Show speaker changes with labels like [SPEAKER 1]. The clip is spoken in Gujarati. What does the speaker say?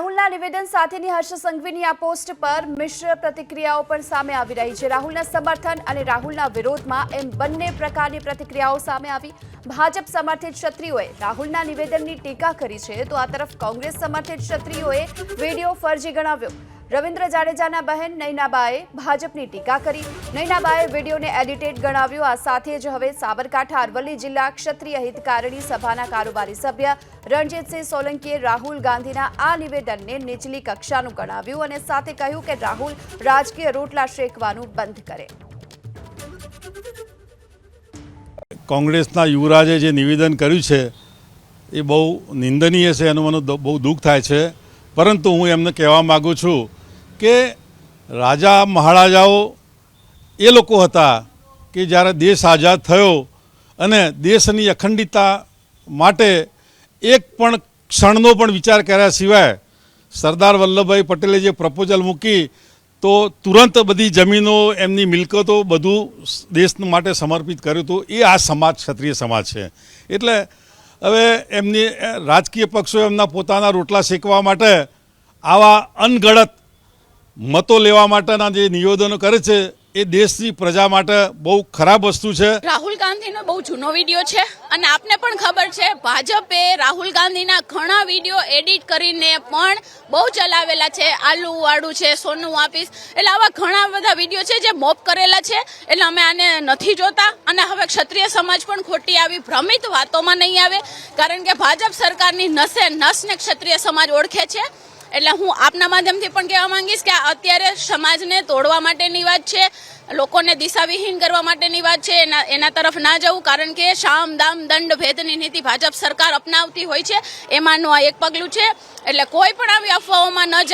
[SPEAKER 1] રાહુલના નિવેદન સાથેની હર્ષ સંઘવીની આ પોસ્ટ પર મિશ્ર પ્રતિક્રિયાઓ પણ સામે આવી રહી છે. રાહુલના સમર્થન અને રાહુલના વિરોધમાં એમ બંને પ્રકારની પ્રતિક્રિયાઓ સામે આવી. ભાજપ સમર્થિત ક્ષત્રિયોએ રાહુલના નિવેદનની ટીકા કરી છે. તો આ તરફ કોંગ્રેસ સમર્થિત ક્ષત્રિયોએ વીડિયો ફરજી ગણાવ્યો. રવિન્દ્ર જાડેજાના બહેન નૈનાબાએ ભાજપની ટીકા કરી. નૈનાબાએ વિડીયોને એડિટેડ ગણાવ્યો. આ સાથે જ હવે સાબરકાંઠા, અરવલ્લી જિલ્લા ક્ષત્રિય હિતકારણી સભાના કારોબારી સભ્ય રણજીતસિંહ સોલંકીએ રાહુલ ગાંધીના આ નિવેદનને નીચલી કક્ષાનું ગણાવ્યું અને સાથે કહ્યું કે રાહુલ રાજકીય રોટલા શેકવાનું બંધ કરે.
[SPEAKER 2] કોંગ્રેસના યુવરાજે જે નિવેદન કર્યું છે, એ બહુ નિંદનીય છે, એનું મને બહુ દુઃખ થાય છે. પરંતુ હું એમને કહેવા માગું છું કે રાજા મહારાજાઓ એ લોકો હતા કે જ્યારે દેશ આઝાદ થયો અને દેશની અખંડિતતા માટે એક પણ ક્ષણનો પણ વિચાર કર્યા સિવાય સરદાર વલ્લભભાઈ પટેલે જે પ્રપોઝલ મૂકી, તો તુરંત બધી જમીનો, એમની મિલકતો બધું દેશ માટે સમર્પિત કર્યું હતું. એ આ સમાજ, ક્ષત્રિય સમાજ છે. એટલે હવે એમની રાજકીય પક્ષો એમના પોતાના રોટલા શેકવા માટે આવા અનગણત મતો લેવા માટેના જે નિવેદનો કરે છે, એ દેશની પ્રજા માટે બહુ ખરાબ વસ્તુ છે.
[SPEAKER 3] રાહુલ ગાંધીનો બહુ જૂનો વીડિયો છે અને આપને પણ ખબર છે, ભાજપે રાહુલ ગાંધીના ઘણા વીડિયો એડિટ કરીને પણ બહુ ચલાવેલા છે. આલુ વાળું છે, સોનું આપીશ, એટલે આવા ઘણા બધા વીડિયો છે જે મોપ કરેલા છે, એટલે અમે આને નથી જોતા. અને હવે ક્ષત્રિય સમાજ પણ ખોટી આવી ભ્રમિત વાતોમાં નહીં આવે, કારણ કે ભાજપ સરકારની નસે નસને ક્ષત્રિય સમાજ ઓળખે છે. એટલે હું આપના માધ્યમથી પણ કહેવા માંગીશ કે અત્યારે સમાજને તોડવા માટેની વાત છે, લોકોને દિશાવિહીન કરવા માટેની વાત છે, એના એના તરફ ના જવું, કારણ કે શામ, દામ, દંડ, ભેદની નીતિ ભાજપ સરકાર અપનાવતી હોય છે, એમાંનું આ એક પગલું છે. એટલે કોઈ પણ આવી અફવાઓમાં ન